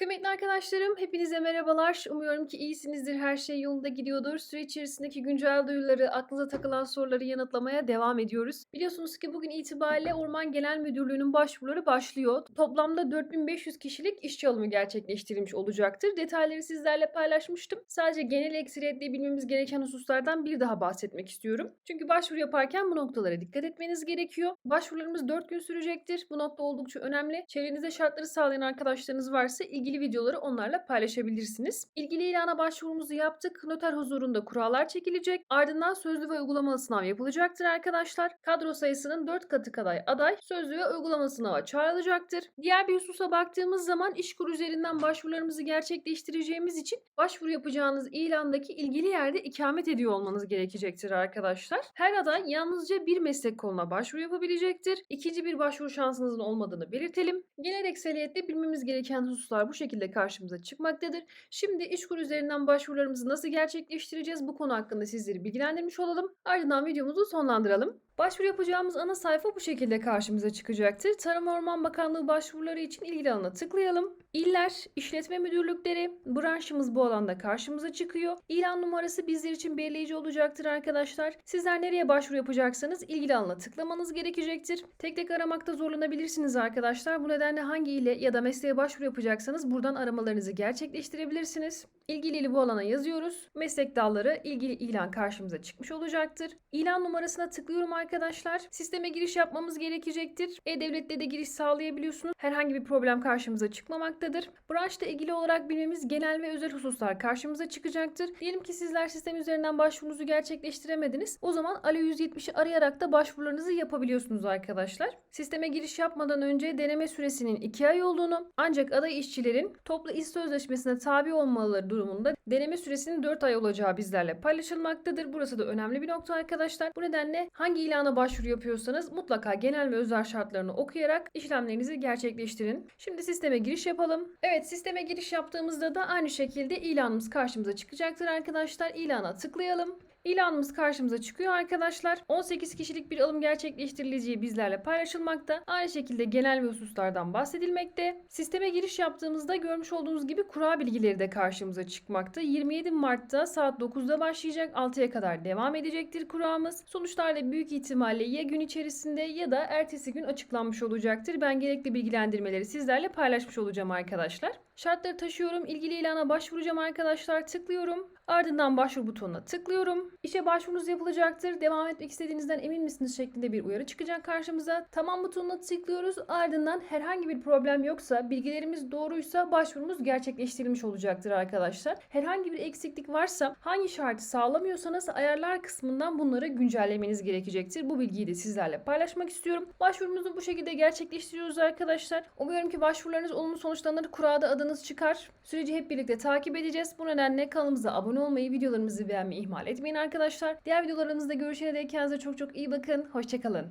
Kıymetli arkadaşlarım, hepinize merhabalar. Umuyorum ki iyisinizdir, her şey yolunda gidiyordur. Süre içerisindeki güncel duyuruları, aklınıza takılan soruları yanıtlamaya devam ediyoruz. Biliyorsunuz ki bugün itibariyle Orman Genel Müdürlüğü'nün başvuruları başlıyor. Toplamda 4500 kişilik işçi alımı gerçekleştirilmiş olacaktır. Detayları sizlerle paylaşmıştım. Sadece genel ekseriyetle bilmemiz gereken hususlardan bir daha bahsetmek istiyorum. Çünkü başvuru yaparken bu noktalara dikkat etmeniz gerekiyor. Başvurularımız 4 gün sürecektir. Bu nokta oldukça önemli. Çevrenizde şartları sağlayan arkadaşlarınız varsa ilgili videoları onlarla paylaşabilirsiniz. İlgili ilana başvurumuzu yaptık. Noter huzurunda kurallar çekilecek. Ardından sözlü ve uygulamalı sınav yapılacaktır arkadaşlar. Kadro sayısının 4 katı kadar aday sözlü ve uygulamalı sınava çağrılacaktır. Diğer bir hususa baktığımız zaman İşkur üzerinden başvurularımızı gerçekleştireceğimiz için başvuru yapacağınız ilandaki ilgili yerde ikamet ediyor olmanız gerekecektir arkadaşlar. Her aday yalnızca bir meslek koluna başvuru yapabilecektir. İkinci bir başvuru şansınızın olmadığını belirtelim. Genel ekseriyette bilmemiz gereken hususlar bu şekilde karşımıza çıkmaktadır. Şimdi İşkur üzerinden başvurularımızı nasıl gerçekleştireceğiz bu konu hakkında sizleri bilgilendirmiş olalım. Ardından videomuzu sonlandıralım. Başvuru yapacağımız ana sayfa bu şekilde karşımıza çıkacaktır. Tarım Orman Bakanlığı başvuruları için ilgili alana tıklayalım. İller, işletme müdürlükleri, branşımız bu alanda karşımıza çıkıyor. İlan numarası bizler için belirleyici olacaktır arkadaşlar. Sizler nereye başvuru yapacaksanız ilgili alana tıklamanız gerekecektir. Tek tek aramakta zorlanabilirsiniz arkadaşlar. Bu nedenle hangi ile ya da mesleğe başvuru yapacaksanız buradan aramalarınızı gerçekleştirebilirsiniz. İlgili ili bu alana yazıyoruz. Meslek dalları ilgili ilan karşımıza çıkmış olacaktır. İlan numarasına tıklıyorum arkadaşlar. Sisteme giriş yapmamız gerekecektir. E-Devlet'te de giriş sağlayabiliyorsunuz. Herhangi bir problem karşımıza çıkmamaktadır. Branşla ilgili olarak bilmemiz genel ve özel hususlar karşımıza çıkacaktır. Diyelim ki sizler sistem üzerinden başvurunuzu gerçekleştiremediniz. O zaman Alo 170'i arayarak da başvurularınızı yapabiliyorsunuz arkadaşlar. Sisteme giriş yapmadan önce deneme süresinin 2 ay olduğunu ancak aday işçilerin toplu iş sözleşmesine tabi olmaları durumunda deneme süresinin 4 ay olacağı bizlerle paylaşılmaktadır. Burası da önemli bir nokta arkadaşlar. Bu nedenle hangi ilana başvuru yapıyorsanız mutlaka genel ve özel şartlarını okuyarak işlemlerinizi gerçekleştirin. Şimdi sisteme giriş yapalım. Evet sisteme giriş yaptığımızda da aynı şekilde ilanımız karşımıza çıkacaktır arkadaşlar. İlana tıklayalım. İlanımız karşımıza çıkıyor arkadaşlar. 18 kişilik bir alım gerçekleştirileceği bizlerle paylaşılmakta. Aynı şekilde genel ve hususlardan bahsedilmekte. Sisteme giriş yaptığımızda görmüş olduğunuz gibi kura bilgileri de karşımıza çıkmakta. 27 Mart'ta saat 9'da başlayacak 6'ya kadar devam edecektir kuramız. Sonuçlar da büyük ihtimalle ya gün içerisinde ya da ertesi gün açıklanmış olacaktır. Ben gerekli bilgilendirmeleri sizlerle paylaşmış olacağım arkadaşlar. Şartları taşıyorum. İlgili ilana başvuracağım arkadaşlar. Tıklıyorum. Ardından başvuru butonuna tıklıyorum. İşe başvurunuz yapılacaktır. Devam etmek istediğinizden emin misiniz şeklinde bir uyarı çıkacak karşımıza. Tamam butonuna tıklıyoruz. Ardından herhangi bir problem yoksa, bilgilerimiz doğruysa başvurumuz gerçekleştirilmiş olacaktır arkadaşlar. Herhangi bir eksiklik varsa, hangi şartı sağlamıyorsanız ayarlar kısmından bunları güncellemeniz gerekecektir. Bu bilgiyi de sizlerle paylaşmak istiyorum. Başvurumuzu bu şekilde gerçekleştiriyoruz arkadaşlar. Umuyorum ki başvurularınız olumlu sonuçlanır. Kurada adınız çıkar. Süreci hep birlikte takip edeceğiz. Bu nedenle kanalımıza abone olmayı, videolarımızı beğenmeyi ihmal etmeyin arkadaşlar. Diğer videolarımızda görüşene dek kendinize çok çok iyi bakın. Hoşçakalın.